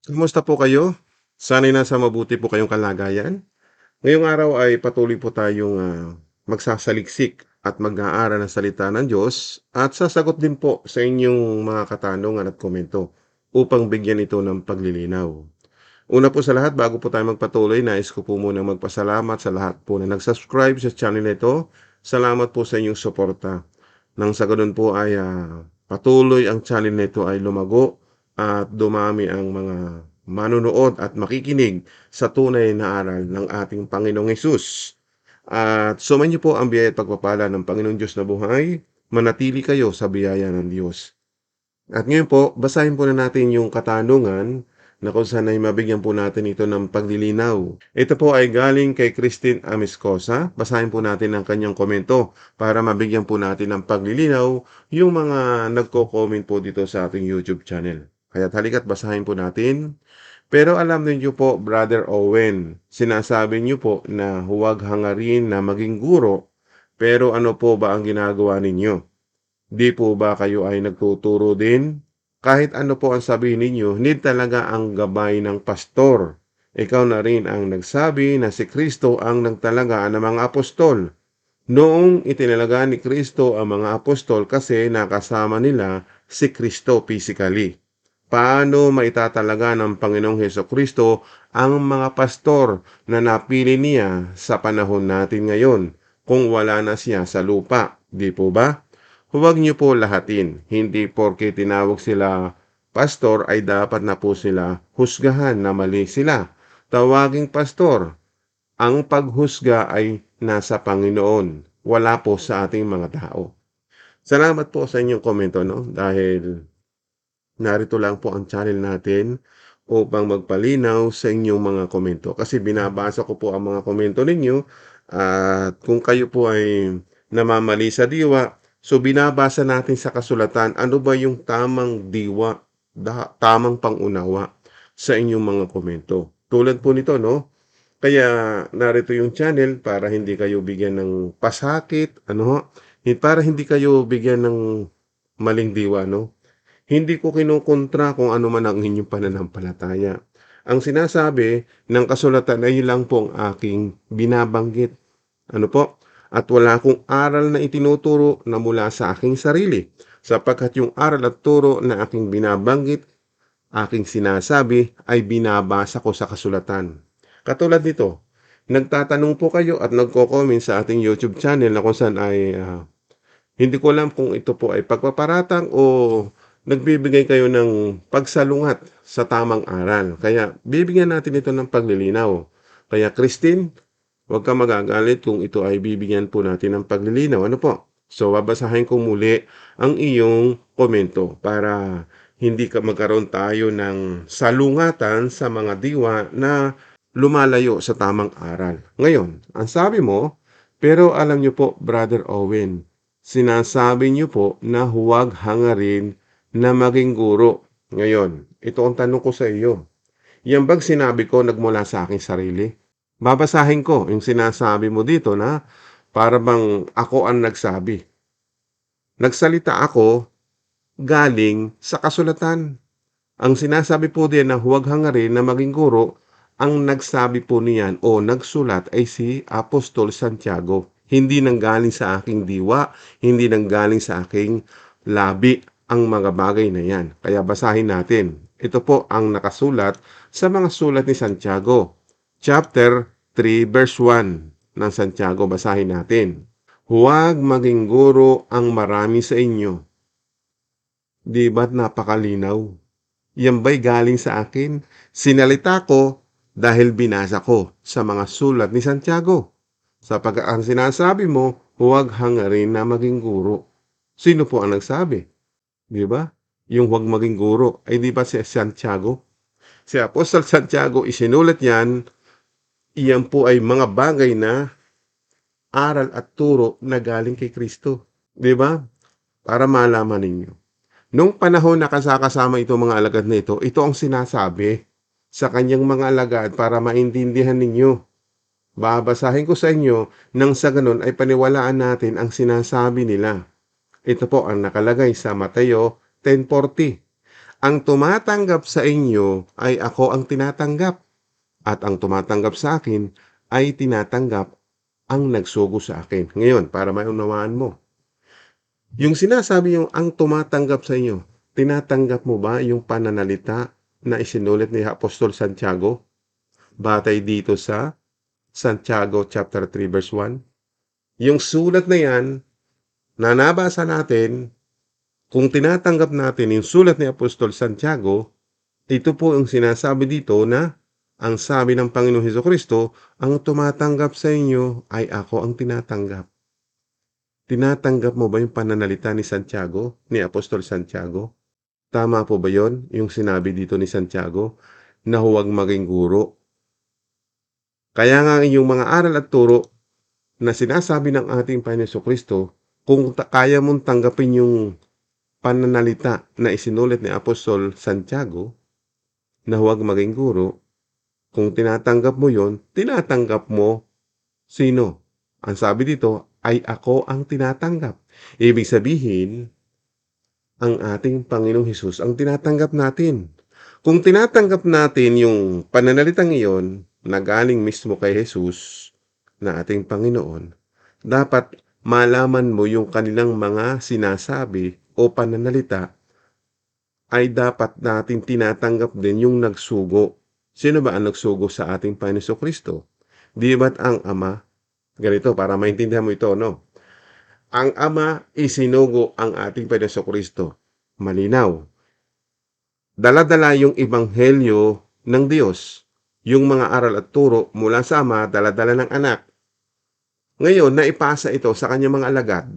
Kumusta po kayo? Sana'y nasa mabuti po kayong kalagayan. Ngayong araw ay patuloy po tayong ah, magsasaliksik at mag-aaral ng salita ng Diyos at sasagot din po sa inyong mga katanungan at komento upang bigyan ito ng paglilinaw. Una po sa lahat, bago po tayo magpatuloy, nais ko po muna magpasalamat sa lahat po na nag-subscribe sa channel na ito. Salamat po sa inyong suporta. Nang sa ganun po ay ah, patuloy ang channel na ito ay lumago at dumami ang mga manunood at makikinig sa tunay na aral ng ating Panginoong Yesus. At sumayin po ang biyaya at pagpapala ng Panginoong Diyos na buhay. Manatili kayo sa biyaya ng Diyos. At ngayon po, basahin po na natin yung katanungan na kung saan ay mabigyan po natin ito ng paglilinaw. Ito po ay galing kay Christine Amiscosa. Basahin po natin ang kanyang komento para mabigyan po natin ng paglilinaw yung mga nagko-comment po dito sa ating YouTube channel. Kaya halika't basahin po natin. Pero alam niyo po, Brother Owen, sinasabi niyo po na huwag hangarin na maging guro, pero ano po ba ang ginagawa ninyo? Di po ba kayo ay nagtuturo din? Kahit ano po ang sabihin ninyo, need talaga ang gabay ng pastor. Ikaw na rin ang nagsabi na si Kristo ang nagtalaga ng mga apostol. Noong itinalaga ni Kristo ang mga apostol kasi nakasama nila si Kristo physically paano maitatalaga ng Panginoong Heso Kristo ang mga pastor na napili niya sa panahon natin ngayon kung wala na siya sa lupa. Di po ba? Huwag niyo po lahatin. Hindi porke tinawag sila pastor ay dapat na po sila husgahan na mali sila. Tawaging pastor. Ang paghusga ay nasa Panginoon. Wala po sa ating mga tao. Salamat po sa inyong komento no dahil narito lang po ang channel natin upang magpalinaw sa inyong mga komento. Kasi binabasa ko po ang mga komento ninyo at kung kayo po ay namamali sa diwa, so binabasa natin sa kasulatan ano ba yung tamang diwa, da, tamang pangunawa sa inyong mga komento. Tulad po nito, no? Kaya narito yung channel para hindi kayo bigyan ng pasakit, ano, para hindi kayo bigyan ng maling diwa, no? Hindi ko kinukontra kung ano man ang inyong pananampalataya. Ang sinasabi ng kasulatan ay lang po ang aking binabanggit. Ano po? At wala akong aral na itinuturo na mula sa aking sarili. Sapagkat yung aral at turo na aking binabanggit, aking sinasabi, ay binabasa ko sa kasulatan. Katulad nito, nagtatanong po kayo at nagko-comment sa ating YouTube channel na kung saan ay uh, hindi ko alam kung ito po ay pagpaparatang o nagbibigay kayo ng pagsalungat sa tamang aral. Kaya bibigyan natin ito ng paglilinaw. Kaya Christine, huwag ka magagalit kung ito ay bibigyan po natin ng paglilinaw. Ano po? So, babasahin ko muli ang iyong komento para hindi ka magkaroon tayo ng salungatan sa mga diwa na lumalayo sa tamang aral. Ngayon, ang sabi mo, pero alam niyo po, Brother Owen, sinasabi niyo po na huwag hangarin na maging guro. Ngayon, ito ang tanong ko sa iyo. Yan bang sinabi ko nagmula sa aking sarili? Babasahin ko yung sinasabi mo dito na para bang ako ang nagsabi. Nagsalita ako galing sa kasulatan. Ang sinasabi po din na huwag hangarin na maging guro, ang nagsabi po niyan o nagsulat ay si Apostol Santiago. Hindi nang galing sa aking diwa, hindi nang galing sa aking labi ang mga bagay na yan. Kaya basahin natin. Ito po ang nakasulat sa mga sulat ni Santiago. Chapter 3 verse 1 ng Santiago. Basahin natin. Huwag maging guro ang marami sa inyo. Di ba't napakalinaw? Yan ba'y galing sa akin? Sinalita ko dahil binasa ko sa mga sulat ni Santiago. Sapagkat ang sinasabi mo, huwag hangarin na maging guro. Sino po ang nagsabi? Di ba? Yung huwag maging guro. Ay di ba si Santiago? Si Apostol Santiago, isinulat yan, iyan po ay mga bagay na aral at turo na galing kay Kristo. Di ba? Para malaman ninyo. Nung panahon na kasakasama itong mga alagad na ito, ito ang sinasabi sa kanyang mga alagad para maintindihan ninyo. Babasahin ko sa inyo nang sa ganun ay paniwalaan natin ang sinasabi nila. Ito po ang nakalagay sa Mateo 10.40. ang tumatanggap sa inyo ay ako ang tinatanggap, at ang tumatanggap sa akin ay tinatanggap ang nagsugo sa akin. Ngayon, para maunawaan mo, yung sinasabi yung ang tumatanggap sa inyo, tinatanggap mo ba yung pananalita na isinulit ni Apostol Santiago? Batay dito sa Santiago chapter 3 verse 1. Yung sulat na yan, na nabasa natin, kung tinatanggap natin yung sulat ni Apostol Santiago, ito po ang sinasabi dito na ang sabi ng Panginoong Heso Kristo, ang tumatanggap sa inyo ay ako ang tinatanggap. Tinatanggap mo ba yung pananalita ni Santiago, ni Apostol Santiago? Tama po ba yon yung sinabi dito ni Santiago na huwag maging guro? Kaya nga yung mga aral at turo na sinasabi ng ating Panginoon Kristo, kung kaya mong tanggapin yung pananalita na isinulit ni Apostol Santiago na huwag maging guro, kung tinatanggap mo yon, tinatanggap mo sino? Ang sabi dito ay ako ang tinatanggap. Ibig sabihin, ang ating Panginoong Hesus ang tinatanggap natin. Kung tinatanggap natin yung pananalitang iyon na galing mismo kay Jesus na ating Panginoon, dapat malaman mo yung kanilang mga sinasabi o pananalita ay dapat natin tinatanggap din yung nagsugo. Sino ba ang nagsugo sa ating Panginoon Kristo? Di ba't ang Ama? Ganito, para maintindihan mo ito, no? Ang Ama isinugo ang ating Panginoon Kristo. Malinaw. Daladala yung ebanghelyo ng Diyos. Yung mga aral at turo mula sa Ama, daladala ng anak. Ngayon, naipasa ito sa kanyang mga alagad.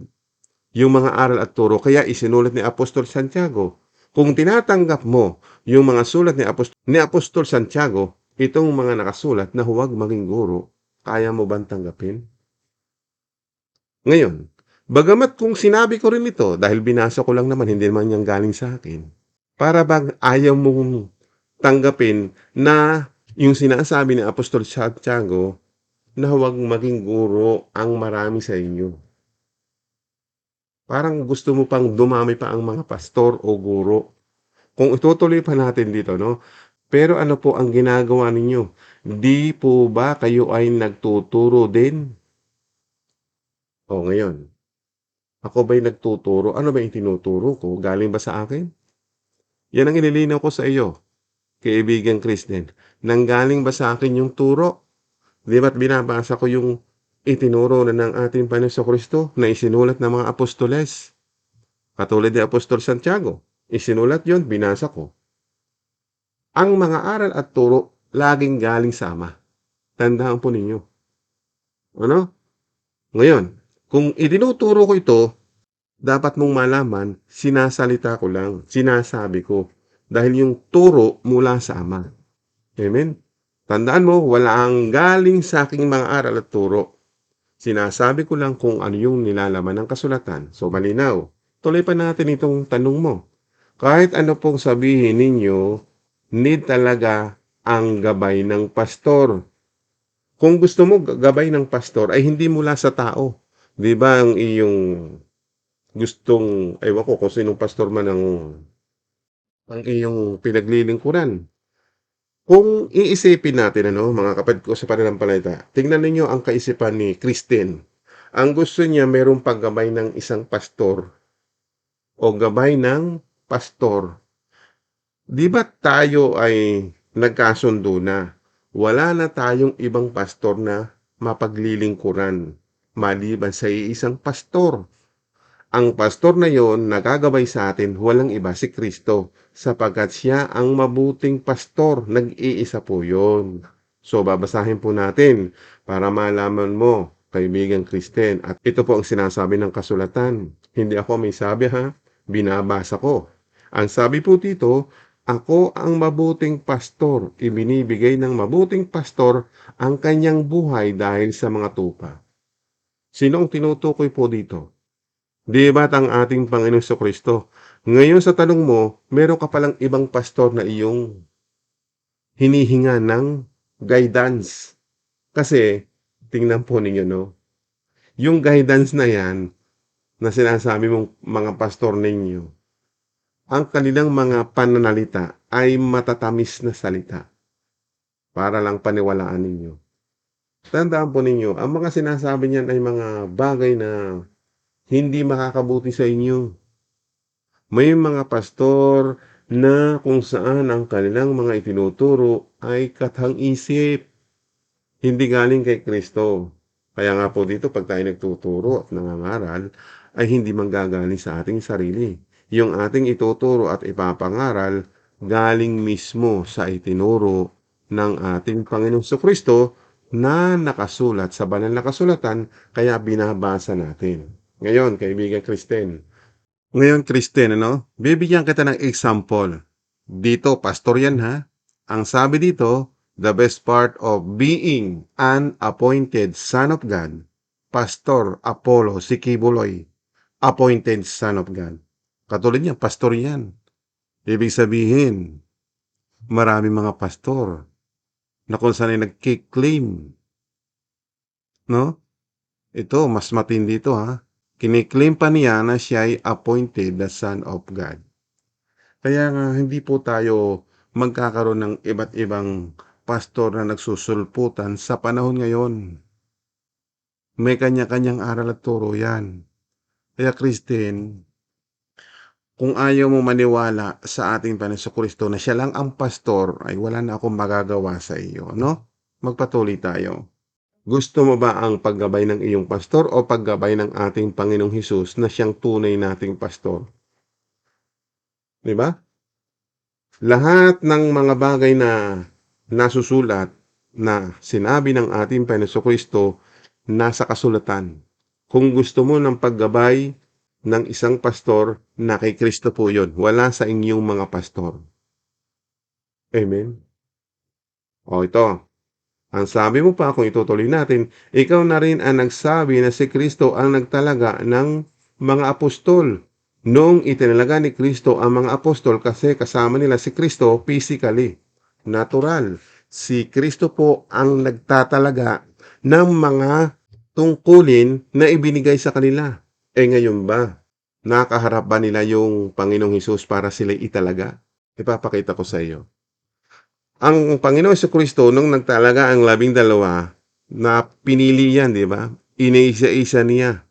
Yung mga aral at turo, kaya isinulat ni Apostol Santiago. Kung tinatanggap mo yung mga sulat ni Apostol, ni Apostol Santiago, itong mga nakasulat na huwag maging guro, kaya mo bang tanggapin? Ngayon, bagamat kung sinabi ko rin ito, dahil binasa ko lang naman, hindi naman yung galing sa akin, para bang ayaw mong tanggapin na yung sinasabi ni Apostol Santiago na huwag maging guro ang marami sa inyo. Parang gusto mo pang dumami pa ang mga pastor o guro. Kung itutuloy pa natin dito, no? Pero ano po ang ginagawa ninyo? Di po ba kayo ay nagtuturo din? O ngayon, ako ba'y nagtuturo? Ano ba yung tinuturo ko? Galing ba sa akin? Yan ang inilinaw ko sa iyo, kaibigan Kristen. Nanggaling ba sa akin yung turo? Di ba't binabasa ko yung itinuro na ng ating Panginoon Kristo na isinulat ng mga apostoles? Katulad ni Apostol Santiago. Isinulat yon, binasa ko. Ang mga aral at turo laging galing sa Ama. Tandaan po ninyo. Ano? Ngayon, kung itinuturo ko ito, dapat mong malaman, sinasalita ko lang, sinasabi ko. Dahil yung turo mula sa Ama. Amen? Tandaan mo, wala ang galing sa aking mga aral at turo. Sinasabi ko lang kung ano yung nilalaman ng kasulatan. So, malinaw. Tuloy pa natin itong tanong mo. Kahit ano pong sabihin ninyo, need talaga ang gabay ng pastor. Kung gusto mo gabay ng pastor ay hindi mula sa tao. 'Di ba ang iyong gustong ewan ko kung sinong pastor man ang ang iyong pinaglilingkuran. Kung iisipin natin ano, mga kapatid ko sa pananampalataya, tingnan ninyo ang kaisipan ni Kristen. Ang gusto niya mayroong paggabay ng isang pastor o gabay ng pastor. Di ba tayo ay nagkasundo na? Wala na tayong ibang pastor na mapaglilingkuran maliban sa iisang pastor. Ang pastor na yon nagagabay sa atin walang iba si Kristo sapagkat siya ang mabuting pastor. Nag-iisa po yon. So babasahin po natin para malaman mo, kaibigan Kristen. At ito po ang sinasabi ng kasulatan. Hindi ako may sabi ha, binabasa ko. Ang sabi po dito, ako ang mabuting pastor. Ibinibigay ng mabuting pastor ang kanyang buhay dahil sa mga tupa. Sino ang tinutukoy po dito? Di ba't ang ating Panginoon sa Kristo? Ngayon sa tanong mo, meron ka palang ibang pastor na iyong hinihinga ng guidance. Kasi, tingnan po ninyo, no? Yung guidance na yan, na sinasabi mong mga pastor ninyo, ang kanilang mga pananalita ay matatamis na salita para lang paniwalaan ninyo. Tandaan po ninyo, ang mga sinasabi niyan ay mga bagay na hindi makakabuti sa inyo. May mga pastor na kung saan ang kanilang mga itinuturo ay kathang isip, hindi galing kay Kristo. Kaya nga po dito, pag tayo nagtuturo at nangangaral, ay hindi manggagaling sa ating sarili. Yung ating ituturo at ipapangaral, galing mismo sa itinuro ng ating Panginoong Kristo na nakasulat sa banal na kasulatan, kaya binabasa natin. Ngayon, kaibigan Kristen, ngayon Kristen, ano, bibigyan kita ng example. Dito, pastor yan ha. Ang sabi dito, the best part of being an appointed son of God, Pastor Apollo Sikibuloy, appointed son of God. Katulad niya, pastor yan. Ibig sabihin, marami mga pastor na kung saan ay nagkiklaim. No? Ito, mas matindi ito ha. Kiniklaim pa niya na siya ay appointed the son of God. Kaya nga, hindi po tayo magkakaroon ng iba't ibang pastor na nagsusulputan sa panahon ngayon. May kanya-kanyang aral at turo yan. Kaya Christian, kung ayaw mo maniwala sa ating Panginoon Kristo na siya lang ang pastor, ay wala na akong magagawa sa iyo, no? Magpatuloy tayo. Gusto mo ba ang paggabay ng iyong pastor o paggabay ng ating Panginoong Hesus na siyang tunay nating pastor? Di ba? Lahat ng mga bagay na nasusulat na sinabi ng ating Panginoon Kristo nasa kasulatan. Kung gusto mo ng paggabay ng isang pastor, na kay Kristo po yun. Wala sa inyong mga pastor. Amen? O ito, ang sabi mo pa kung itutuloy natin, ikaw na rin ang nagsabi na si Kristo ang nagtalaga ng mga apostol. Noong itinalaga ni Kristo ang mga apostol kasi kasama nila si Kristo physically, natural. Si Kristo po ang nagtatalaga ng mga tungkulin na ibinigay sa kanila. Eh ngayon ba, nakaharap ba nila yung Panginoong Hesus para sila italaga? Ipapakita ko sa iyo. Ang Panginoong Hesus Kristo nung nagtalaga ang labing dalawa, na pinili yan, di ba? Iniisa-isa niya.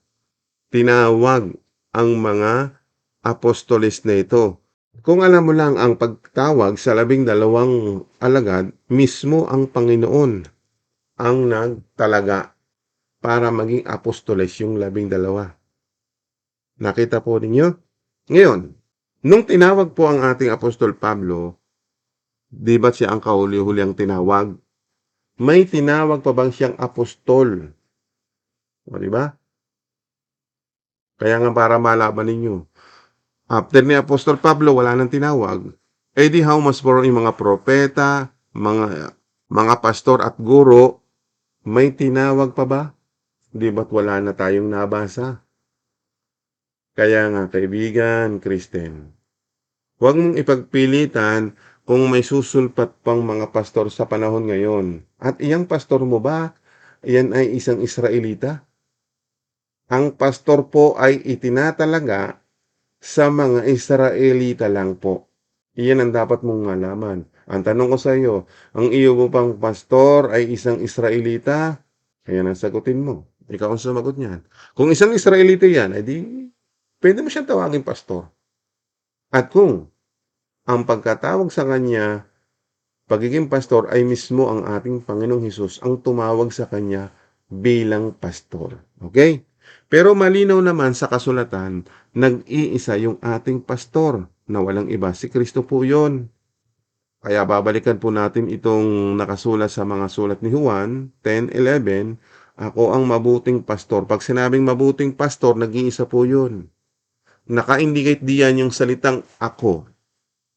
Tinawag ang mga apostoles na ito. Kung alam mo lang ang pagtawag sa labing dalawang alagad, mismo ang Panginoon ang nagtalaga para maging apostoles yung labing dalawa. Nakita po ninyo? Ngayon, nung tinawag po ang ating Apostol Pablo, di ba siya ang kahuli-huli ang tinawag? May tinawag pa bang siyang apostol? O, di ba? Kaya nga para malaman ninyo, after ni Apostol Pablo, wala nang tinawag. Eh di how much more yung mga propeta, mga mga pastor at guro, may tinawag pa ba? Di ba't wala na tayong nabasa? Kaya nga, kaibigan, Kristen, huwag mong ipagpilitan kung may susulpat pang mga pastor sa panahon ngayon. At iyang pastor mo ba, iyan ay isang Israelita? Ang pastor po ay itinatalaga sa mga Israelita lang po. Iyan ang dapat mong malaman. Ang tanong ko sa iyo, ang iyo mo pang pastor ay isang Israelita? Ayan ang sagutin mo. Ikaw ang sumagot niyan. Kung isang Israelita yan, edi pwede mo siyang tawagin pastor. At kung ang pagkatawag sa kanya, pagiging pastor ay mismo ang ating Panginoong Hesus ang tumawag sa kanya bilang pastor. Okay? Pero malinaw naman sa kasulatan, nag-iisa yung ating pastor na walang iba. Si Kristo po yon. Kaya babalikan po natin itong nakasulat sa mga sulat ni Juan 10.11, Ako ang mabuting pastor. Pag sinabing mabuting pastor, nag-iisa po yun naka-indicate diyan yung salitang ako.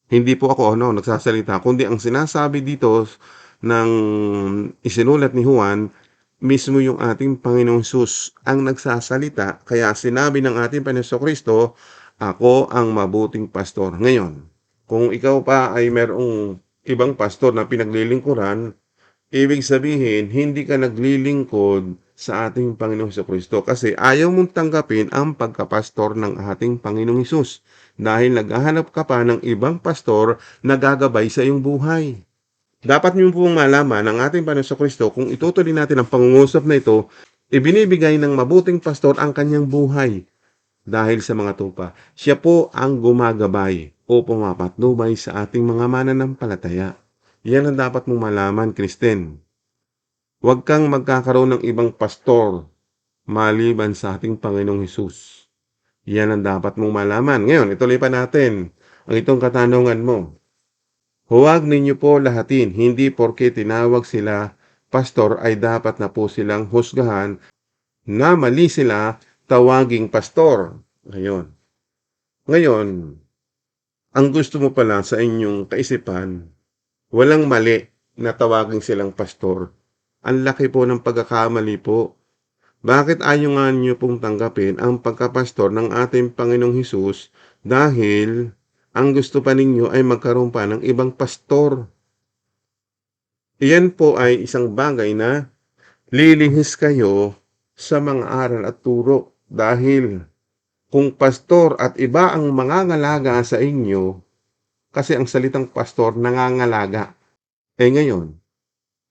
Hindi po ako ano, nagsasalita, kundi ang sinasabi dito ng isinulat ni Juan, mismo yung ating Panginoong Sus ang nagsasalita. Kaya sinabi ng ating Panginoon Kristo, ako ang mabuting pastor. Ngayon, kung ikaw pa ay merong ibang pastor na pinaglilingkuran, ibig sabihin, hindi ka naglilingkod sa ating Panginoong Kristo kasi ayaw mong tanggapin ang pagkapastor ng ating Panginoong Hesus dahil naghahanap ka pa ng ibang pastor na gagabay sa iyong buhay. Dapat niyo pong malaman ng ating Panginoong Kristo kung itutuloy natin ang pangungusap na ito, ibinibigay ng mabuting pastor ang kanyang buhay dahil sa mga tupa. Siya po ang gumagabay o pumapatnubay sa ating mga mananampalataya. Yan ang dapat mong malaman, Kristen. Huwag kang magkakaroon ng ibang pastor maliban sa ating Panginoong Hesus. Yan ang dapat mong malaman. Ngayon, ituloy pa natin ang itong katanungan mo. Huwag ninyo po lahatin, hindi porke tinawag sila pastor ay dapat na po silang husgahan na mali sila tawaging pastor. Ngayon. Ngayon, ang gusto mo pala sa inyong kaisipan, walang mali na tawagin silang pastor. Ang laki po ng pagkakamali po. Bakit ayaw nga niyo pong tanggapin ang pagkapastor ng ating Panginoong Hesus dahil ang gusto pa ninyo ay magkaroon pa ng ibang pastor? Iyan po ay isang bagay na lilihis kayo sa mga aral at turo dahil kung pastor at iba ang mangangalaga sa inyo, kasi ang salitang pastor nangangalaga. Eh ngayon,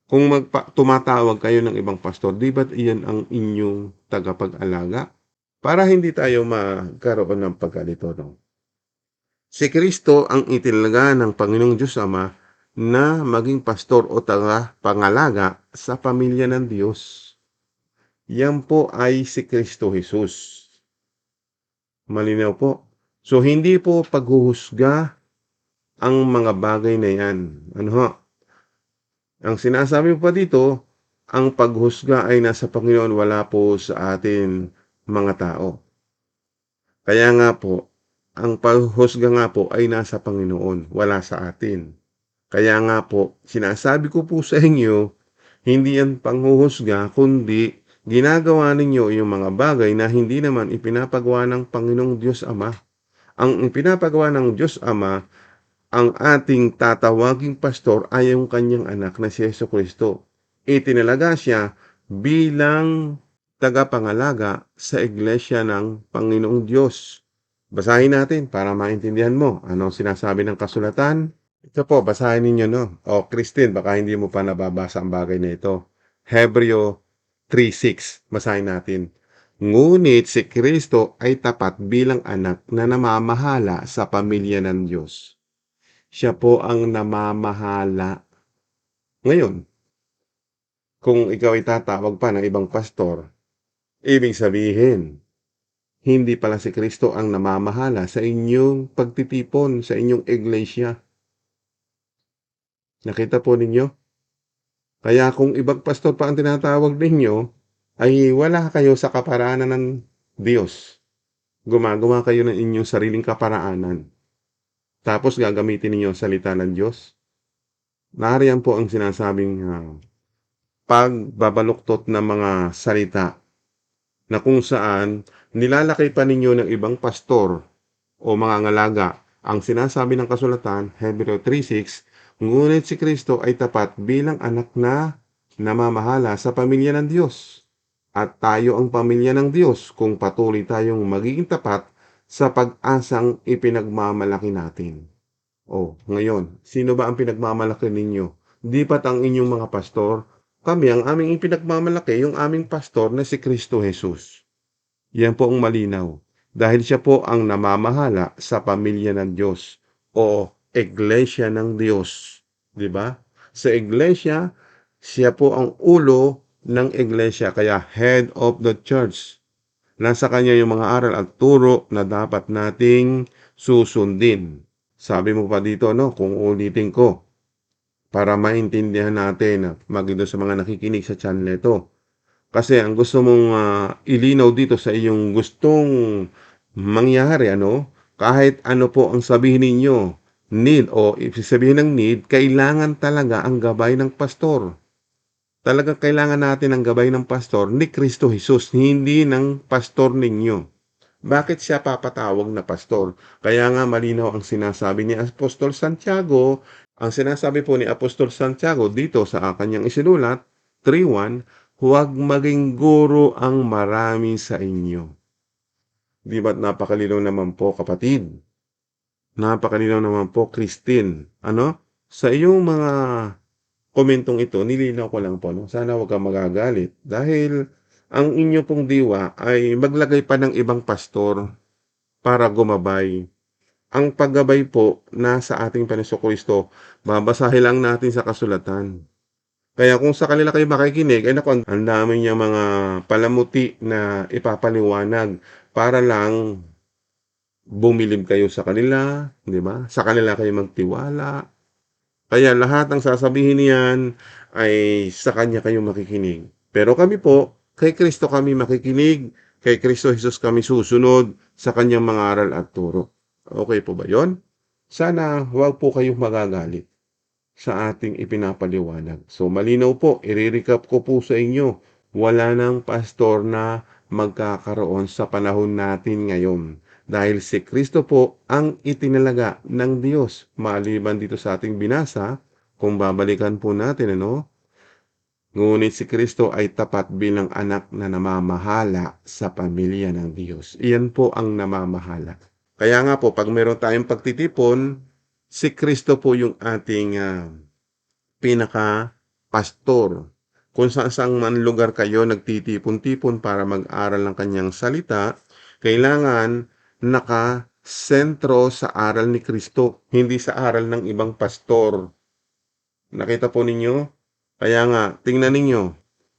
kung magpa- tumatawag kayo ng ibang pastor, di ba't iyan ang inyong tagapag-alaga? Para hindi tayo magkaroon ng pagkalito. No? Si Kristo ang itinalaga ng Panginoong Diyos Ama na maging pastor o taga-pangalaga sa pamilya ng Diyos. Yan po ay si Kristo Jesus. Malinaw po. So, hindi po paghuhusga ang mga bagay na yan. Ano ho? Ang sinasabi pa dito, ang paghusga ay nasa Panginoon, wala po sa atin mga tao. Kaya nga po, ang paghusga nga po ay nasa Panginoon, wala sa atin. Kaya nga po, sinasabi ko po sa inyo, hindi yan panghuhusga, kundi ginagawa ninyo yung mga bagay na hindi naman ipinapagawa ng Panginoong Diyos Ama. Ang ipinapagawa ng Diyos Ama, ang ating tatawaging pastor ay yung kanyang anak na si Yeso Kristo. Itinalaga siya bilang tagapangalaga sa iglesia ng Panginoong Diyos. Basahin natin para maintindihan mo ano sinasabi ng kasulatan. Ito po, basahin ninyo no. O Christine, baka hindi mo pa nababasa ang bagay na ito. Hebreo 3.6. Basahin natin. Ngunit si Kristo ay tapat bilang anak na namamahala sa pamilya ng Diyos. Siya po ang namamahala. Ngayon, kung ikaw ay tatawag pa ng ibang pastor, ibig sabihin, hindi pala si Kristo ang namamahala sa inyong pagtitipon, sa inyong iglesia. Nakita po ninyo? Kaya kung ibang pastor pa ang tinatawag ninyo, ay wala kayo sa kaparaanan ng Diyos. Gumagawa kayo ng inyong sariling kaparaanan. Tapos gagamitin ninyo ang salita ng Diyos. Nariyan po ang sinasabing uh, pagbabaluktot ng mga salita na kung saan nilalakay pa ninyo ng ibang pastor o mga ngalaga. Ang sinasabi ng kasulatan, Hebreo 3.6, Ngunit si Kristo ay tapat bilang anak na namamahala sa pamilya ng Diyos. At tayo ang pamilya ng Diyos kung patuloy tayong magiging tapat sa pag-asang ipinagmamalaki natin. O, ngayon, sino ba ang pinagmamalaki ninyo? Di ba't ang inyong mga pastor? Kami ang aming ipinagmamalaki, yung aming pastor na si Kristo Jesus. Yan po ang malinaw. Dahil siya po ang namamahala sa pamilya ng Diyos o iglesia ng Diyos. Di ba? Sa iglesia, siya po ang ulo ng iglesia, kaya head of the church. Nasa kanya yung mga aral at turo na dapat nating susundin. Sabi mo pa dito, no, kung ulitin ko, para maintindihan natin, maging sa mga nakikinig sa channel ito. Kasi ang gusto mong uh, ilinaw dito sa iyong gustong mangyari, ano, kahit ano po ang sabihin ninyo, need o sabihin ng need, kailangan talaga ang gabay ng pastor. Talaga kailangan natin ang gabay ng pastor ni Kristo Jesus, hindi ng pastor ninyo. Bakit siya papatawag na pastor? Kaya nga malinaw ang sinasabi ni Apostol Santiago, ang sinasabi po ni Apostol Santiago dito sa kanyang isinulat, 3.1, huwag maging guro ang marami sa inyo. Di ba't napakalinaw naman po kapatid? Napakalinaw naman po, Christine. Ano? Sa iyong mga komentong ito, nilinaw ko lang po. No? Sana huwag kang magagalit. Dahil ang inyo pong diwa ay maglagay pa ng ibang pastor para gumabay. Ang paggabay po nasa ating Panginoon Kristo, babasahin lang natin sa kasulatan. Kaya kung sa kanila kayo makikinig, ay naku, ang dami niya mga palamuti na ipapaliwanag para lang bumilib kayo sa kanila, di ba? Sa kanila kayo magtiwala. Kaya lahat ng sasabihin niyan ay sa kanya kayo makikinig. Pero kami po, kay Kristo kami makikinig, kay Kristo Jesus kami susunod sa kanyang mga aral at turo. Okay po ba yon? Sana huwag po kayong magagalit sa ating ipinapaliwanag. So malinaw po, i-recap ko po sa inyo, wala nang pastor na magkakaroon sa panahon natin ngayon. Dahil si Kristo po ang itinalaga ng Diyos. Maliban dito sa ating binasa, kung babalikan po natin, ano? Ngunit si Kristo ay tapat bilang anak na namamahala sa pamilya ng Diyos. Iyan po ang namamahala. Kaya nga po, pag meron tayong pagtitipon, si Kristo po yung ating uh, pinaka-pastor. Kung saan saan man lugar kayo nagtitipon-tipon para mag-aral ng kanyang salita, kailangan naka-sentro sa aral ni Kristo, hindi sa aral ng ibang pastor. Nakita po ninyo? Kaya nga, tingnan ninyo,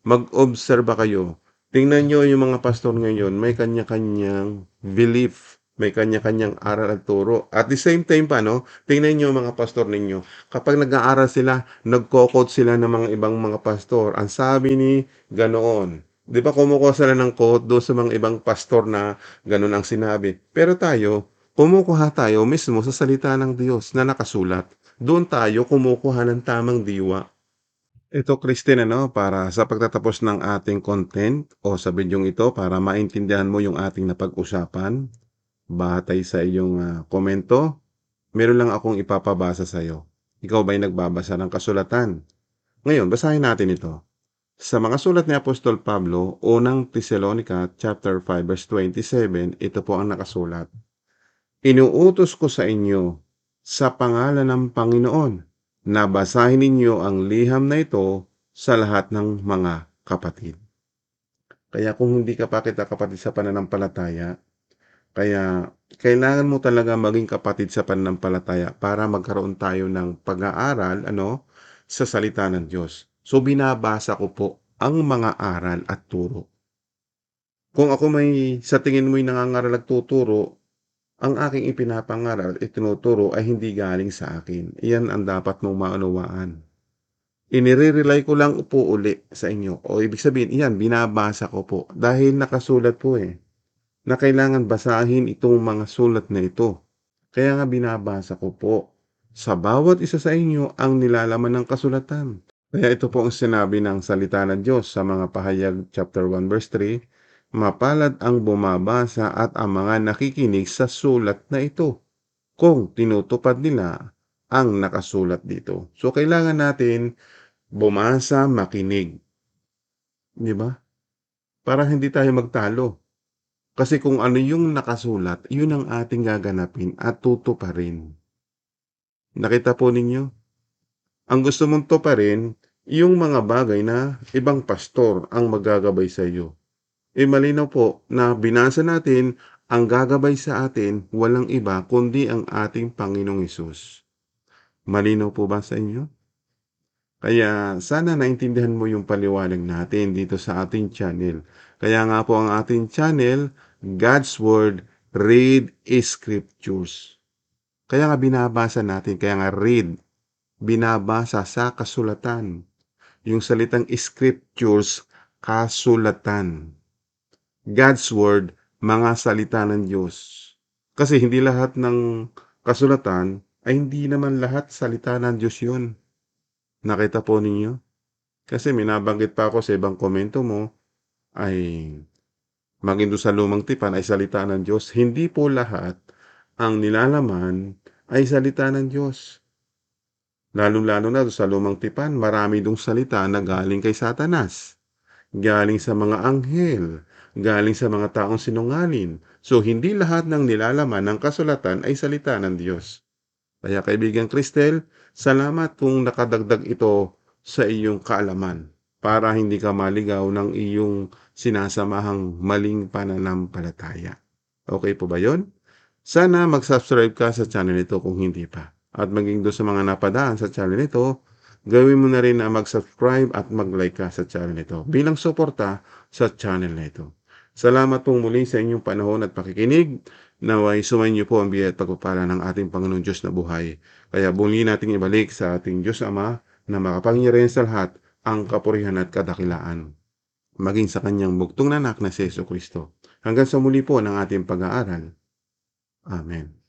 mag-obserba kayo. Tingnan nyo yung mga pastor ngayon, may kanya-kanyang belief may kanya-kanyang aral at turo. At the same time pa, no, tingnan niyo mga pastor ninyo, kapag nag-aaral sila, nagko-quote sila ng mga ibang mga pastor. Ang sabi ni ganoon. Di ba kumukuha sila ng quote doon sa mga ibang pastor na ganoon ang sinabi. Pero tayo, kumukuha tayo mismo sa salita ng Diyos na nakasulat. Doon tayo kumukuha ng tamang diwa. Ito, Christine, ano, para sa pagtatapos ng ating content o sa bidyong ito para maintindihan mo yung ating napag-usapan, batay sa iyong uh, komento, meron lang akong ipapabasa sa iyo. Ikaw ba'y nagbabasa ng kasulatan? Ngayon, basahin natin ito. Sa mga sulat ni Apostol Pablo, unang Thessalonica chapter 5 verse 27, ito po ang nakasulat. Inuutos ko sa inyo sa pangalan ng Panginoon na basahin ninyo ang liham na ito sa lahat ng mga kapatid. Kaya kung hindi ka pa kita kapatid sa pananampalataya, kaya kailangan mo talaga maging kapatid sa pananampalataya para magkaroon tayo ng pag-aaral ano sa salita ng Diyos. So binabasa ko po ang mga aral at turo. Kung ako may sa tingin mo'y nangangaral at tuturo, ang aking ipinapangaral at itinuturo ay hindi galing sa akin. Iyan ang dapat mong maunawaan. Inire-rely ko lang po uli sa inyo. O ibig sabihin, iyan, binabasa ko po. Dahil nakasulat po eh na kailangan basahin itong mga sulat na ito. Kaya nga binabasa ko po sa bawat isa sa inyo ang nilalaman ng kasulatan. Kaya ito po ang sinabi ng salita ng Diyos sa mga pahayag chapter 1 verse 3, Mapalad ang bumabasa at ang mga nakikinig sa sulat na ito kung tinutupad nila ang nakasulat dito. So kailangan natin bumasa, makinig. Di ba? Para hindi tayo magtalo. Kasi kung ano yung nakasulat, yun ang ating gaganapin at tutuparin. Nakita po ninyo? Ang gusto mong tuparin, yung mga bagay na ibang pastor ang magagabay sa iyo. E malinaw po na binasa natin ang gagabay sa atin walang iba kundi ang ating Panginoong Isus. Malinaw po ba sa inyo? Kaya sana naintindihan mo yung paliwanag natin dito sa ating channel. Kaya nga po ang ating channel God's Word, read Scriptures. Kaya nga binabasa natin, kaya nga read, binabasa sa kasulatan. Yung salitang Scriptures, kasulatan. God's Word, mga salita ng Diyos. Kasi hindi lahat ng kasulatan ay hindi naman lahat salita ng Diyos yun. Nakita po ninyo? Kasi minabanggit pa ako sa ibang komento mo ay maging sa lumang tipan ay salita ng Diyos, hindi po lahat ang nilalaman ay salita ng Diyos. Lalong-lalo na sa lumang tipan, marami dong salita na galing kay Satanas. galing sa mga anghel, galing sa mga taong sinungaling. So, hindi lahat ng nilalaman ng kasulatan ay salita ng Diyos. Kaya kaibigan Cristel, salamat kung nakadagdag ito sa iyong kaalaman para hindi ka maligaw ng iyong sinasamahang maling pananampalataya. Okay po ba yon? Sana mag-subscribe ka sa channel nito kung hindi pa. At maging doon sa mga napadaan sa channel nito, gawin mo na rin na mag-subscribe at mag-like ka sa channel nito bilang suporta sa channel na ito. Salamat pong muli sa inyong panahon at pakikinig. Naway sumayin niyo po ang biyaya at pagpapala ng ating Panginoon Diyos na buhay. Kaya muli nating ibalik sa ating Diyos Ama na makapangyarihan sa lahat ang kapurihan at kadakilaan. Maging sa kanyang bugtong nanak na si Yeso Kristo. Hanggang sa muli po ng ating pag-aaral. Amen.